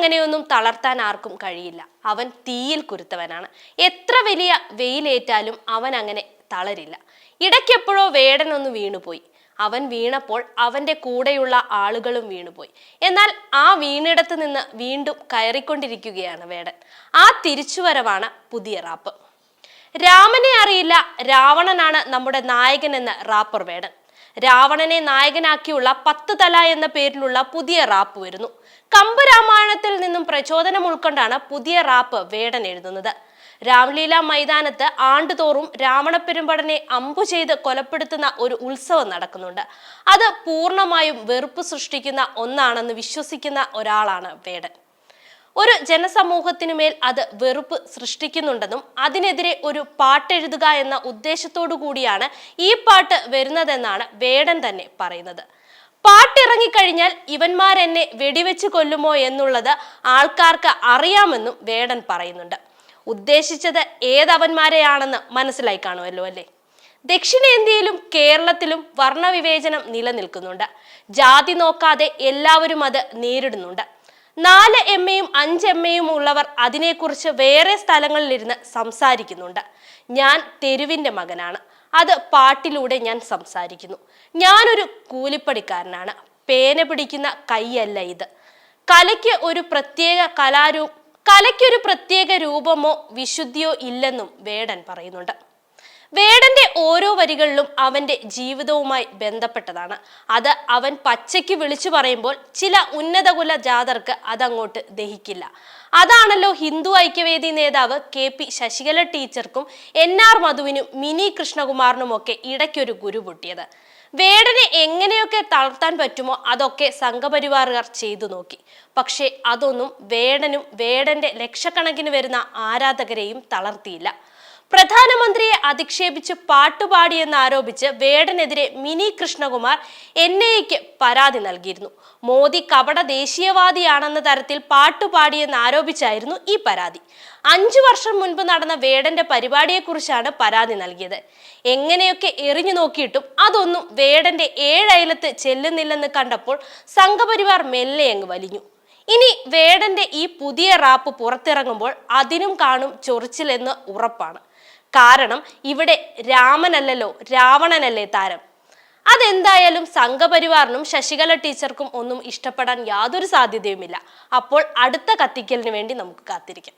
അങ്ങനെയൊന്നും തളർത്താൻ ആർക്കും കഴിയില്ല. അവൻ തീയിൽ കുരുത്തവനാണ്. എത്ര വലിയ വെയിലേറ്റാലും അവൻ അങ്ങനെ തളരില്ല. ഇടയ്ക്കെപ്പോഴോ വേടനൊന്ന് വീണുപോയി. അവൻ വീണപ്പോൾ അവന്റെ കൂടെയുള്ള ആളുകളും വീണുപോയി. എന്നാൽ ആ വീണിടത്ത് നിന്ന് വീണ്ടും കയറിക്കൊണ്ടിരിക്കുകയാണ് വേടൻ. ആ തിരിച്ചുവരവാണ് പുതിയ റാപ്പ്. രാമനെ അറിയില്ല രാവണനാണ് നമ്മുടെ നായകൻ എന്ന റാപ്പർ വേടൻ. രാവണനെ നായകനാക്കിയുള്ള പത്ത് തല എന്ന പേരിലുള്ള പുതിയ റാപ്പ് വരുന്നു. കമ്പരാമായണത്തിൽ നിന്നും പ്രചോദനം ഉൾക്കൊണ്ടാണ് പുതിയ റാപ്പ് വേടൻ എഴുതുന്നത്. രാംലീല മൈതാനത്ത് ആണ്ടുതോറും രാവണപ്പെരുമ്പടനെ അമ്പു ചെയ്ത് കൊലപ്പെടുത്തുന്ന ഒരു ഉത്സവം നടക്കുന്നുണ്ട്. അത് പൂർണമായും വെറുപ്പ് സൃഷ്ടിക്കുന്ന ഒന്നാണെന്ന് വിശ്വസിക്കുന്ന ഒരാളാണ് വേടൻ. ഒരു ജനസമൂഹത്തിനു മേൽ അത് വെറുപ്പ് സൃഷ്ടിക്കുന്നുണ്ടെന്നും അതിനെതിരെ ഒരു പാട്ടെഴുതുക എന്ന ഉദ്ദേശത്തോടു കൂടിയാണ് ഈ പാട്ട് വരുന്നതെന്നാണ് വേടൻ തന്നെ പറയുന്നത്. പാട്ടിറങ്ങിക്കഴിഞ്ഞാൽ ഇവന്മാരെന്നെ വെടിവെച്ച് കൊല്ലുമോ എന്നുള്ളത് ആൾക്കാർക്ക് അറിയാമെന്നും വേടൻ പറയുന്നുണ്ട്. ഉദ്ദേശിച്ചത് ഏതവന്മാരെയാണെന്ന് മനസ്സിലായി കാണുമല്ലോ അല്ലേ? ദക്ഷിണേന്ത്യയിലും കേരളത്തിലും വർണവിവേചനം നിലനിൽക്കുന്നുണ്ട്. ജാതി നോക്കാതെ എല്ലാവരും അത് നേരിടുന്നുണ്ട്. നാല് എം എയും അഞ്ച് എം എയും ഉള്ളവർ അതിനെക്കുറിച്ച് വേറെ സ്ഥലങ്ങളിലിരുന്ന് സംസാരിക്കുന്നുണ്ട്. ഞാൻ തെരുവിന്റെ മകനാണ്. അത് പാട്ടിലൂടെ ഞാൻ സംസാരിക്കുന്നു. ഞാനൊരു കൂലിപ്പണിക്കാരനാണ്. പേന പിടിക്കുന്ന കൈയല്ല ഇത്. കലയ്ക്ക് ഒരു പ്രത്യേക കലാരൂ കലയ്ക്കൊരു പ്രത്യേക രൂപമോ വിശുദ്ധിയോ ഇല്ലെന്നും വേടൻ പറയുന്നുണ്ട്. വേടന്റെ ഓരോ വരികളിലും അവന്റെ ജീവിതവുമായി ബന്ധപ്പെട്ടതാണ്. അത് അവൻ പച്ചയ്ക്ക് വിളിച്ചു പറയുമ്പോൾ ചില ഉന്നതകുല ജാതർക്ക് അതങ്ങോട്ട് ദഹിക്കില്ല. അതാണല്ലോ ഹിന്ദു ഐക്യവേദി നേതാവ് കെ പി ശശികല ടീച്ചർക്കും എൻ ആർ മധുവിനും മിനി കൃഷ്ണകുമാറിനുമൊക്കെ ഇടയ്ക്കൊരു ഗുരു പൊട്ടിയത്. വേടനെ എങ്ങനെയൊക്കെ തളർത്താൻ പറ്റുമോ അതൊക്കെ സംഘപരിവാറുകാർ ചെയ്തു നോക്കി. പക്ഷേ അതൊന്നും വേടനും വേടന്റെ ലക്ഷക്കണക്കിന് വരുന്ന ആരാധകരെയും തളർത്തിയില്ല. പ്രധാനമന്ത്രിയെ അധിക്ഷേപിച്ച് പാട്ടുപാടിയെന്ന് ആരോപിച്ച് വേടനെതിരെ മിനി കൃഷ്ണകുമാർ എൻ ഐക്ക് പരാതി നൽകിയിരുന്നു. മോദി കപട ദേശീയവാദിയാണെന്ന തരത്തിൽ പാട്ടുപാടിയെന്ന് ആരോപിച്ചായിരുന്നു ഈ പരാതി. അഞ്ചു വർഷം മുൻപ് നടന്ന വേടന്റെ പരിപാടിയെക്കുറിച്ചാണ് പരാതി നൽകിയത്. എങ്ങനെയൊക്കെ എറിഞ്ഞു നോക്കിയിട്ടും അതൊന്നും വേടന്റെ ഏഴയലത്ത് ചെല്ലുന്നില്ലെന്ന് കണ്ടപ്പോൾ സംഘപരിവാർ മെല്ലെ അങ്ങ് വലിഞ്ഞു. ഇനി വേടന്റെ ഈ പുതിയ റാപ്പ് പുറത്തിറങ്ങുമ്പോൾ അതിനും കാണും ചൊറിച്ചിലെന്ന് ഉറപ്പാണ്. കാരണം ഇവിടെ രാമനല്ലല്ലോ രാവണനല്ലേ താരം. അതെന്തായാലും സംഘപരിവാറിനും ശശികല ടീച്ചർക്കും ഒന്നും ഇഷ്ടപ്പെടാൻ യാതൊരു സാധ്യതയുമില്ല. അപ്പോൾ അടുത്ത കത്തിക്കലിന് വേണ്ടി നമുക്ക് കാത്തിരിക്കാം.